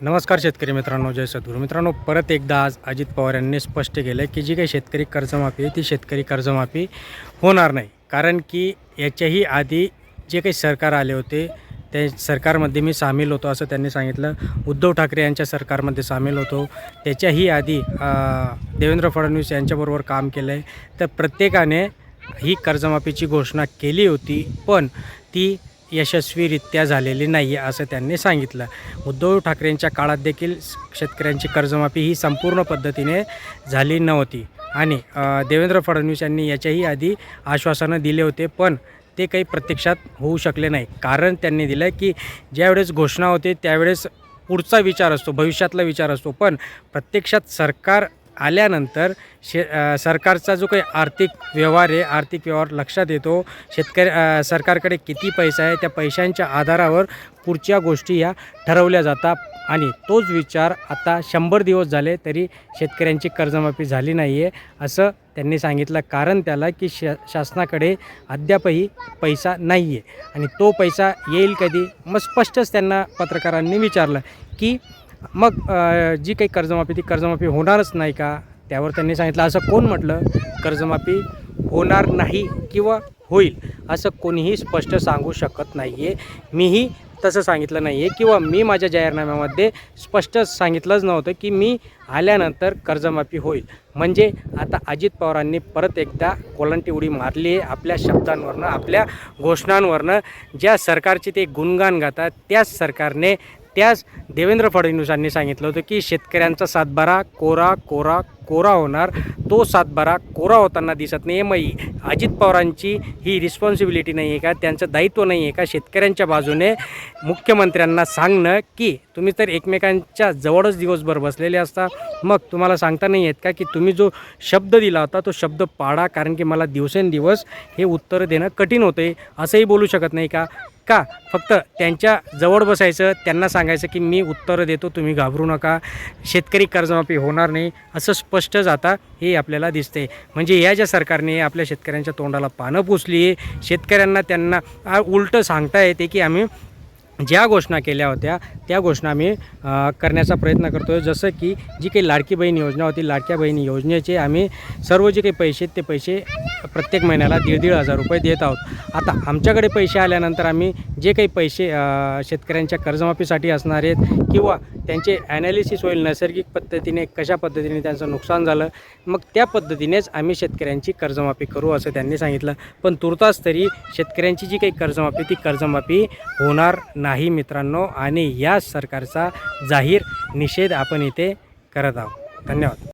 नमस्कार शेतकरी मित्रांनो जय सद्गुरू. मित्रांनो परत एकदा आज अजित पवार यांनी स्पष्ट केलं की जी काही शेतकरी कर्जमाफी आहे ती शेतकरी कर्जमाफी होणार नाही. कारण की याच्याही आधी जे काही सरकार आले होते त्या सरकारमध्ये मी सामील होतो असं त्यांनी सांगितलं. उद्धव ठाकरे यांच्या सरकारमध्ये सामील होतो. त्याच्याही आधी देवेंद्र फडणवीस यांच्याबरोबर काम केलं आहे तर प्रत्येकाने ही कर्जमाफीची घोषणा केली होती पण ती यशस्वीरित्या झालेली नाही आहे असं त्यांनी सांगितलं. उद्धव ठाकरेंच्या काळात देखील शेतकऱ्यांची कर्जमाफी ही संपूर्ण पद्धतीने झाली नव्हती. आणि देवेंद्र फडणवीस यांनी याच्याही आधी आश्वासनं दिले होते पण ते काही प्रत्यक्षात होऊ शकले नाही. कारण त्यांनी दिलं की ज्यावेळेस घोषणा होते त्यावेळेस पुढचा विचार असतो भविष्यातला विचार असतो. पण प्रत्यक्षात सरकार आल्यानंतर शे सरकारचा जो काही आर्थिक व्यवहार आहे आर्थिक व्यवहार लक्षात येतो शेतकरी सरकारकडे किती पैसा आहे त्या पैशांच्या आधारावर पुढच्या गोष्टी ह्या ठरवल्या जातात. आणि तोच विचार आता शंभर दिवस झाले तरी शेतकऱ्यांची कर्जमाफी झाली नाही आहे असं त्यांनी सांगितलं. कारण त्याला की श शासनाकडे अद्यापही पैसा नाही आहे आणि तो पैसा येईल कधी? मग स्पष्टच त्यांना पत्रकारांनी विचारलं की मग जी काही कर्जमाफी ती कर्जमाफी होणारच नाही का? त्यावर त्यांनी सांगितलं असं कोण म्हटलं? कर्जमाफी होणार नाही किंवा होईल असं कोणीही स्पष्ट सांगू शकत नाही आहे मीही तसं सांगितलं नाही आहे किंवा मी माझ्या जाहीरनाम्यामध्ये स्पष्ट सांगितलंच नव्हतं की मी आल्यानंतर कर्जमाफी होईल. म्हणजे आता अजित पवारांनी परत एकदा कोलंटी उडी मारली आहे आपल्या शब्दांवरनं आपल्या घोषणांवरनं. ज्या सरकारचे ते गुणगान गातात त्याच सरकारने त्याच देवेंद्र फडणवीसांनी सांगितलं होतं की शेतकऱ्यांचा सातबारा कोरा कोरा कोरा होणार. तो सातबारा कोरा होताना दिसत नाही आहे मग अजित पवारांची ही रिस्पॉन्सिबिलिटी नाही आहे का? त्यांचं दायित्व नाही आहे का? शेतकऱ्यांच्या बाजूने मुख्यमंत्र्यांना सांगणं की तुम्ही तर एकमेकांच्या जवळच दिवसभर बसलेले असता. मग तुम्हाला सांगता नाही आहेत का की तुम्ही जो शब्द दिला होता तो शब्द पाडा कारण की मला दिवसेंदिवस हे उत्तर देणं कठीण होते असंही बोलू शकत नाही का? का? फक्त त्यांच्या जवळ बसायचं त्यांना सांगायचं की मी उत्तरं देतो तुम्ही घाबरू नका शेतकरी कर्जमाफी होणार नाही असं स्पष्ट जाता हे आपल्याला दिसते म्हणजे या ज्या सरकारने आपल्या शेतकऱ्यांच्या तोंडाला पानं पुसली आहे शेतकऱ्यांना त्यांना उलटं सांगता येते की आम्ही ज्या घोषणा केल्या होत्या त्या घोषणा आम्ही करण्याचा प्रयत्न करतो आहे जसं की जी काही लाडकी बहीण योजना होती लाडक्या बहीण योजनेचे आम्ही सर्व जे काही पैसे ते पैसे प्रत्येक महिन्याला दीड दीड हजार रुपये देत आहोत. आता आमच्याकडे पैसे आल्यानंतर आम्ही जे काही पैसे शेतकऱ्यांच्या कर्जमाफीसाठी असणार आहेत किंवा त्यांचे ॲनालिसिस होईल नैसर्गिक पद्धतीने कशा पद्धतीने त्यांचं नुकसान झालं मग त्या पद्धतीनेच आम्ही शेतकऱ्यांची कर्जमाफी करू असं त्यांनी सांगितलं. पण तुर्तास तरी शेतकऱ्यांची जी काही कर्जमाफी ती कर्जमाफी होणार नाही मित्रांनो आणि या सरकारचा जाहीर निषेध आपण इथे करत आहोत. धन्यवाद.